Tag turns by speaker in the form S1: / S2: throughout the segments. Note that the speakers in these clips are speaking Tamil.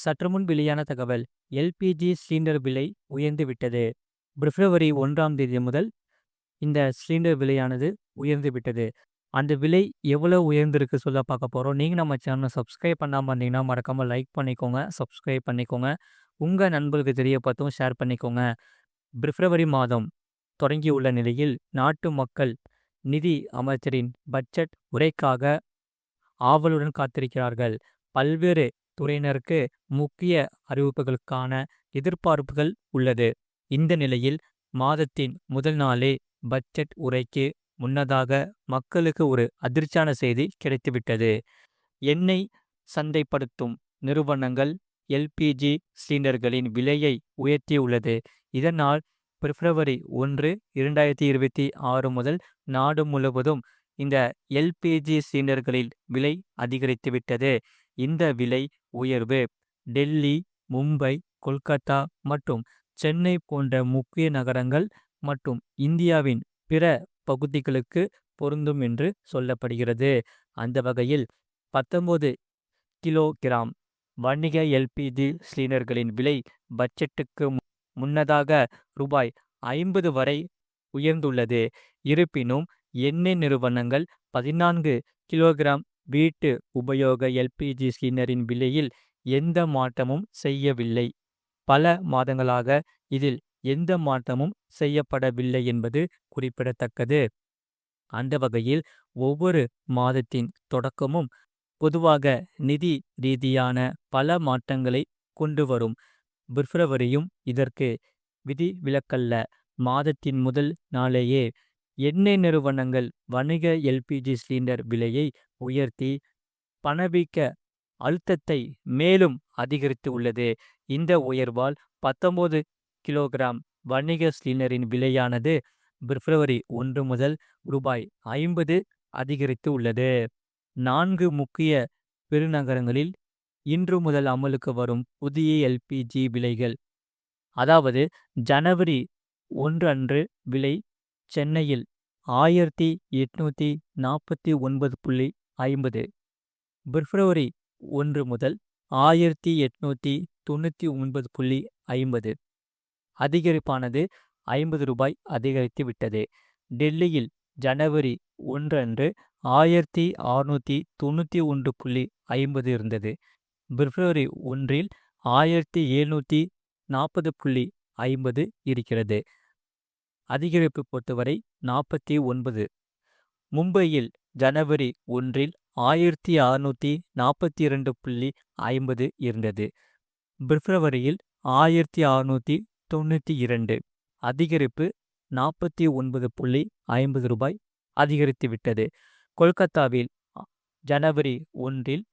S1: சற்று முன் வெளியான தகவல் எல்பிஜி சிலிண்டர் விலை உயர்ந்து விட்டது. பிப்ரவரி ஒன்றாம் தேதி முதல் இந்த சிலிண்டர் விலையானது உயர்ந்து விட்டது. அந்த விலை எவ்வளோ உயர்ந்திருக்கு சொல்ல பார்க்க போகிறோம் நீங்கள் நம்ம சேனலை சப்ஸ்கிரைப் பண்ணாமல் இருந்தீங்கன்னா மறக்காமல் லைக் பண்ணிக்கோங்க சப்ஸ்கிரைப் பண்ணிக்கோங்க. உங்கள் நண்பர்களுக்கு தெரியப்படுத்தும் ஷேர் பண்ணிக்கோங்க. பிப்ரவரி மாதம் தொடங்கியுள்ள நிலையில் நாட்டு மக்கள் நிதி அமைச்சரின் பட்ஜெட் உரைக்காக ஆவலுடன் காத்திருக்கிறார்கள். பல்வேறு துறையினருக்கு முக்கிய அறிவிப்புகளுக்கான எதிர்பார்ப்புகள் உள்ளது. இந்த நிலையில் மாதத்தின் முதல் நாளே பட்ஜெட் உரைக்கு முன்னதாக மக்களுக்கு ஒரு அதிர்ச்சியான செய்தி கிடைத்துவிட்டது. எண்ணெய் சந்தைப்படுத்தும் நிறுவனங்கள் எல்பிஜி சிலிண்டர்களின் விலையை உயர்த்தியுள்ளது. இதனால் பிப்ரவரி ஒன்று இரண்டாயிரத்தி இருபத்தி ஆறு முதல் நாடு முழுவதும் இந்த எல்பிஜி சிலிண்டர்களில் விலை அதிகரித்துவிட்டது. இந்த விலை உயர்வு. டெல்லி மும்பை கொல்கத்தா மற்றும் சென்னை போன்ற முக்கிய நகரங்கள் மற்றும் இந்தியாவின் பிற பகுதிகளுக்கு பொருந்தும் என்று சொல்லப்படுகிறது. அந்த வகையில் பத்தொன்பது கிலோகிராம் வணிக எல்பிஜி சிலிண்டர்களின் விலை பட்ஜெட்டுக்கு முன்னதாக ரூபாய் ஐம்பது வரை உயர்ந்துள்ளது. இருப்பினும் எண்ணெய் நிறுவனங்கள் பதினான்கு கிலோகிராம் வீட்டு உபயோக எல்பிஜி சிலிண்டரின் விலையில் எந்த மாற்றமும் செய்யவில்லை. பல மாதங்களாக இதில் எந்த மாற்றமும் செய்யப்படவில்லை என்பது குறிப்பிடத்தக்கது. அந்த வகையில் ஒவ்வொரு மாதத்தின் தொடக்கமும் பொதுவாக நிதி ரீதியான பல மாற்றங்களை கொண்டு வரும். பிப்ரவரியும் இதற்கு விதி விலக்கல்ல மாதத்தின் முதல் நாளேயே எண்ணெய் நிறுவனங்கள் வணிக எல்பிஜி சிலிண்டர் விலையை உயர்த்தி பணவீக்க அழுத்தத்தை மேலும் அதிகரித்து உள்ளது. இந்த உயர்வால் பத்தொன்பது கிலோகிராம் வணிக சிலிண்டரின் விலையானது பிப்ரவரி ஒன்று முதல் ரூபாய் ஐம்பது அதிகரித்து உள்ளது. நான்கு முக்கிய பெருநகரங்களில் இன்று முதல் அமலுக்கு வரும் புதிய எல்பிஜி விலைகள் அதாவது ஜனவரி ஒன்று அன்று விலை சென்னையில் ஆயிரத்தி எட்நூற்றி நாற்பத்தி ஒன்பது புள்ளி ஐம்பது. பிப்ரவரி ஒன்று முதல் ஆயிரத்தி எட்நூற்றி தொண்ணூற்றி ஒன்பது புள்ளி ஐம்பது. அதிகரிப்பானது ஐம்பது ரூபாய் அதிகரித்து விட்டது. டெல்லியில் ஜனவரி ஒன்று அன்று ஆயிரத்தி அறுநூற்றி தொண்ணூற்றி ஒன்று புள்ளி ஐம்பது இருந்தது. பிப்ரவரி ஒன்றில் ஆயிரத்தி எழுநூற்றி நாற்பது புள்ளி ஐம்பது இருக்கிறது. அதிகரிப்பு பொறுத்தவரை நாற்பத்தி ஒன்பது. மும்பையில் ஜனவரி ஒன்றில் ஆயிரத்தி அறுநூற்றி நாற்பத்தி இரண்டு புள்ளி ஐம்பது இருந்தது. பிப்ரவரியில் ஆயிரத்தி அறுநூற்றி தொண்ணூற்றி இரண்டு. அதிகரிப்பு நாற்பத்தி ஒன்பது புள்ளி ஐம்பது ரூபாய் அதிகரித்துவிட்டது. கொல்கத்தாவில் ஜனவரி ஒன்றில்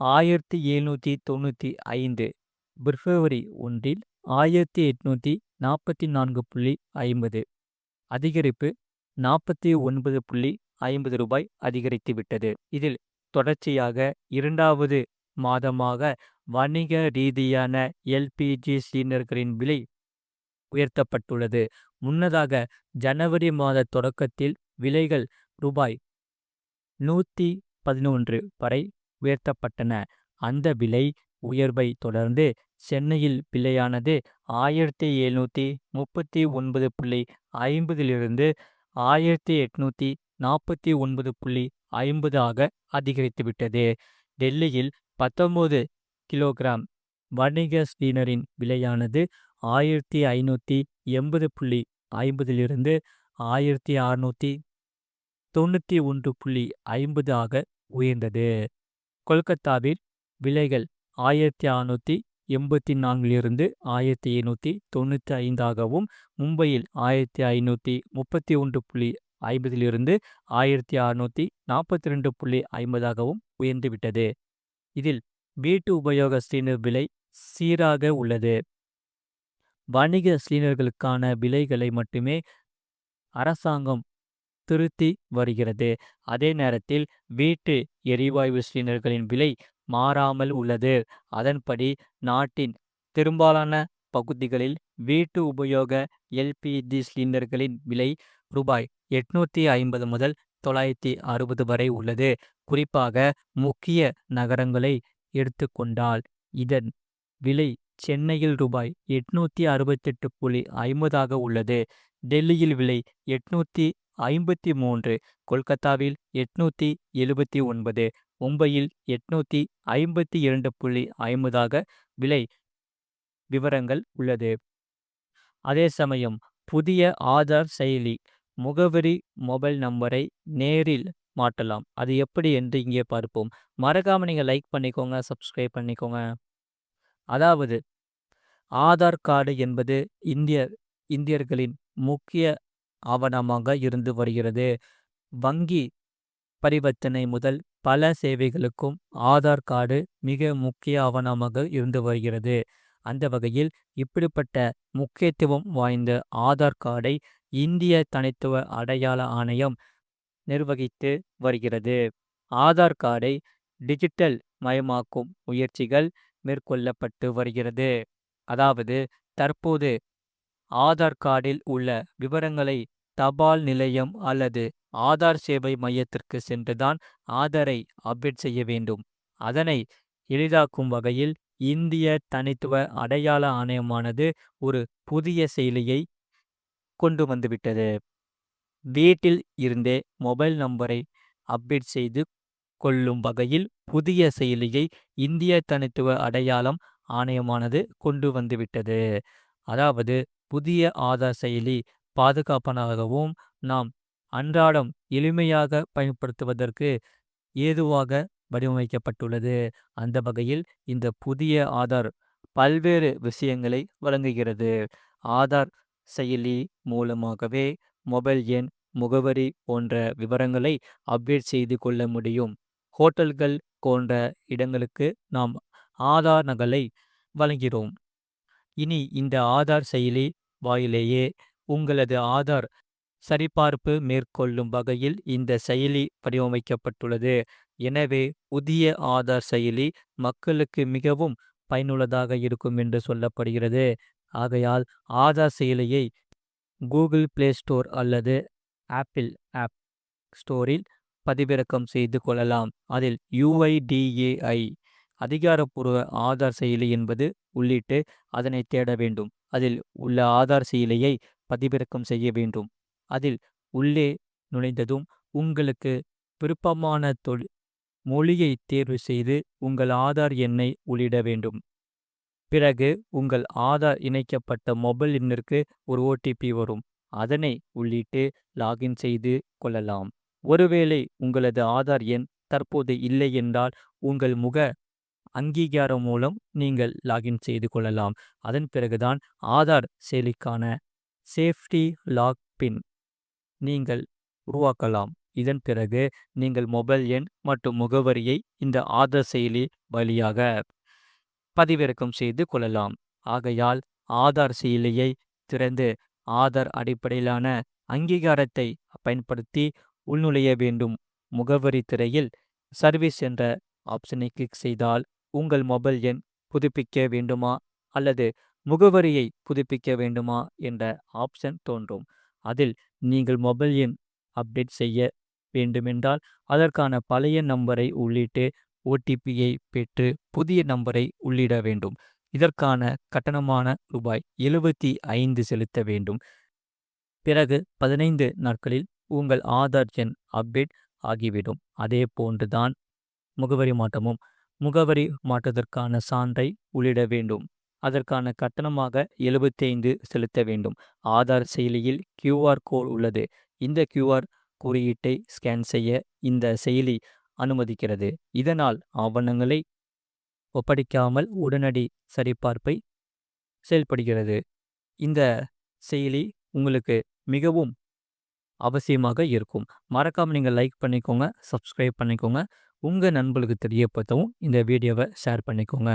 S1: ஆயிரத்தி எழுநூற்றி தொண்ணூற்றி ஐந்து. பிப்ரவரி ஒன்றில் ஆயிரத்தி எட்நூற்றி நாற்பத்தி நான்கு புள்ளி ஐம்பது. அதிகரிப்பு நாற்பத்தி ஒன்பது புள்ளி ஐம்பது ரூபாய் அதிகரித்துவிட்டது இதில் தொடர்ச்சியாக இரண்டாவது மாதமாக வணிக ரீதியான எல்பிஜி சிலிண்டர்களின் விலை உயர்த்தப்பட்டுள்ளது. முன்னதாக ஜனவரி மாத தொடக்கத்தில் விலைகள் ரூபாய் நூற்றி பதினொன்று வரை உயர்த்தப்பட்டன. அந்த விலை உயர்வை தொடர்ந்து சென்னையில் விலையானது ஆயிரத்தி எழுநூற்றி முப்பத்தி ஒன்பது புள்ளி ஐம்பதிலிருந்து ஆயிரத்தி எட்நூற்றி நாற்பத்தி ஒன்பது புள்ளி ஐம்பது ஆக அதிகரித்துவிட்டது. டெல்லியில் பத்தொன்பது கிலோகிராம் வணிக ஸ்டீனரின் விலையானது ஆயிரத்தி ஐநூற்றி எண்பது புள்ளி ஐம்பதிலிருந்து ஆயிரத்தி அறுநூற்றி தொண்ணூற்றி ஒன்று புள்ளி ஐம்பது ஆக உயர்ந்தது. கொல்கத்தாவில் விலைகள் ஆயிரத்தி அறுநூற்றி எண்பத்தி நான்கிலிருந்து ஆயிரத்தி எண்ணூற்றி தொண்ணூற்றி ஐந்தாகவும் மும்பையில் ஆயிரத்தி ஐநூற்றி முப்பத்தி ஒன்று புள்ளி ஐம்பதிலிருந்து ஆயிரத்தி அறுநூற்றி நாற்பத்தி ரெண்டு புள்ளி ஐம்பதாகவும் உயர்ந்துவிட்டது. இதில் வீட்டு உபயோக சிலிண்டர் விலை சீராக உள்ளது. வணிக சிலிண்டர்களுக்கான விலைகளை மட்டுமே அரசாங்கம் திருத்தி வருகிறது. அதே நேரத்தில் வீட்டு எரிவாயு சிலிண்டர்களின் விலை மாறாமல் உள்ளது. அதன்படி நாட்டின் பெரும்பாலான பகுதிகளில் வீட்டு உபயோக எல்பிஜி சிலிண்டர்களின் விலை ரூபாய் எட்நூத்தி ஐம்பது முதல் தொள்ளாயிரத்தி அறுபது வரை உள்ளது. குறிப்பாக முக்கிய நகரங்களை எடுத்துக்கொண்டால் இதன் விலை சென்னையில் ரூபாய் எட்நூத்தி அறுபத்தெட்டு புள்ளி ஐம்பதாக உள்ளது. டெல்லியில் விலை எட்நூத்தி ஐம்பத்தி மூன்று கொல்கத்தாவில் எட்நூத்தி எழுபத்தி ஒன்பது மும்பையில் எட்நூத்தி ஐம்பத்தி இரண்டு புள்ளி ஐம்பதாக விலை விவரங்கள் உள்ளது. அதே சமயம் புதிய ஆதார் செயலி முகவரி மொபைல் நம்பரை நேரில் மாற்றலாம். அது எப்படி என்று இங்கே பார்ப்போம். மறக்காமல் நீங்கள் லைக் பண்ணிக்கோங்க சப்ஸ்கிரைப் பண்ணிக்கோங்க. அதாவது ஆதார் கார்டு என்பது இந்திய இந்தியர்களின் முக்கிய ஆவணமாக இருந்து வருகிறது. வங்கி பரிவர்த்தனை முதல் பல சேவைகளுக்கும் ஆதார் கார்டு மிக முக்கிய ஆவணமாக இருந்து வருகிறது. அந்த வகையில் இப்படிப்பட்ட முக்கியத்துவம் வாய்ந்த ஆதார் கார்டை இந்திய தனித்துவ அடையாள ஆணையம் நிர்வகித்து வருகிறது. ஆதார் கார்டை டிஜிட்டல் மயமாக்கும் முயற்சிகள் மேற்கொள்ளப்பட்டு வருகிறது. அதாவது தற்போது ஆதார் கார்டில் உள்ள விவரங்களை தபால் நிலையம் அல்லது ஆதார் சேவை மையத்திற்கு சென்றுதான் ஆதாரை அப்டேட் செய்ய வேண்டும். அதனை எளிதாக்கும் வகையில் இந்திய தனித்துவ அடையாள ஆணையமானது ஒரு புதிய செயலியை கொண்டு வந்துவிட்டது வீட்டில் இருந்தே மொபைல் நம்பரை அப்டேட் செய்து கொள்ளும் வகையில் புதிய செயலியை இந்திய தனித்துவ அடையாளம் ஆணையமானது கொண்டு வந்துவிட்டது அதாவது புதிய ஆதார் செயலி பாதுகாப்பனாகவும் நாம் அன்றாடம் எளிமையாக பயன்படுத்துவதற்கு ஏதுவாக வடிவமைக்கப்பட்டுள்ளது. அந்த வகையில் இந்த புதிய ஆதார் பல்வேறு விஷயங்களை வழங்குகிறது. ஆதார் செயலி மூலமாகவே மொபைல் எண் முகவரி போன்ற விவரங்களை அப்டேட் செய்து கொள்ள முடியும். ஹோட்டல்கள் போன்ற இடங்களுக்கு நாம் ஆதார் நகலை வழங்கிறோம் இனி இந்த ஆதார் செயலி வாயிலேயே உங்களது ஆதார் சரிபார்ப்பு மேற்கொள்ளும் வகையில் இந்த செயலி வடிவமைக்கப்பட்டுள்ளது. எனவே புதிய ஆதார் செயலி மக்களுக்கு மிகவும் பயனுள்ளதாக இருக்கும் என்று சொல்லப்படுகிறது. ஆகையால் ஆதார் செயலியை கூகுள் பிளே ஸ்டோர் அல்லது ஆப்பிள் ஆப் ஸ்டோரில் பதிவிறக்கம் செய்து கொள்ளலாம். அதில் யுஐடிஏஐ அதிகாரப்பூர்வ ஆதார் செயலி என்பது உள்ளிட்டு அதனை தேட வேண்டும். அதில் உள்ள ஆதார் செயலியை பதிவிறக்கம் செய்ய வேண்டும். அதில் உள்ளே நுழைந்ததும் உங்களுக்கு விருப்பமான தொழில் மொழியை தேர்வு செய்து உங்கள் ஆதார் எண்ணை உள்ளிட வேண்டும். பிறகு உங்கள் ஆதார் இணைக்கப்பட்ட மொபைல் எண்ணிற்கு ஒரு ஓடிபி வரும். அதனை உள்ளிட்டு லாகின் செய்து கொள்ளலாம். ஒருவேளை உங்களது ஆதார் எண் தற்போது இல்லை என்றால் உங்கள் முக அங்கீகாரம் மூலம் நீங்கள் லாகின் செய்து கொள்ளலாம். அதன் பிறகுதான் ஆதார் செயலிக்கான சேஃப்டி லாக் பின் நீங்கள் உருவாக்கலாம். இதன் பிறகு நீங்கள் மொபைல் எண் மற்றும் முகவரியை இந்த ஆதார் செயலி வழியாக பதிவிறக்கம் செய்து கொள்ளலாம். ஆகையால் ஆதார் செயலியை திறந்து ஆதார் அடிப்படையிலான அங்கீகாரத்தை பயன்படுத்தி உள்நுழைய வேண்டும். முகவரி திரையில் சர்வீஸ் என்ற ஆப்ஷனை கிளிக் செய்தால் உங்கள் மொபைல் எண் புதுப்பிக்க வேண்டுமா? அல்லது முகவரியை புதுப்பிக்க வேண்டுமா? என்ற ஆப்ஷன் தோன்றும். அதில் நீங்கள் மொபைல் எண் அப்டேட் செய்ய வேண்டுமென்றால் அதற்கான பழைய நம்பரை உள்ளிட்டு ஓடிபியை பெற்று புதிய நம்பரை உள்ளிட வேண்டும். இதற்கான கட்டணமான ரூபாய் எழுபத்தி ஐந்து செலுத்த வேண்டும். பிறகு பதினைந்து நாட்களில் உங்கள் ஆதார் எண் அப்டேட் ஆகிவிடும். அதே போன்றுதான் முகவரி மாற்றமும். முகவரி மாற்றத்திற்கான சான்றை உள்ளிட வேண்டும். அதற்கான கட்டணமாக எழுபத்தைந்து செலுத்த வேண்டும். ஆதார் செயலியில் கியூஆர் கோட் உள்ளது. இந்த கியூஆர் குறியீட்டை ஸ்கேன் செய்ய இந்த செயலி அனுமதிக்கிறது. இதனால் ஆவணங்களை ஒப்படைக்காமல் உடனடி சரிபார்ப்பை செயல்படுகிறது. இந்த செயலி உங்களுக்கு மிகவும் அவசியமாக இருக்கும். மறக்காமல் நீங்கள் லைக் பண்ணிக்கோங்க சப்ஸ்கிரைப் பண்ணிக்கோங்க. உங்கள் நண்பர்களுக்கு தெரியப்படுத்தவும் இந்த வீடியோவை ஷேர் பண்ணிக்கோங்க.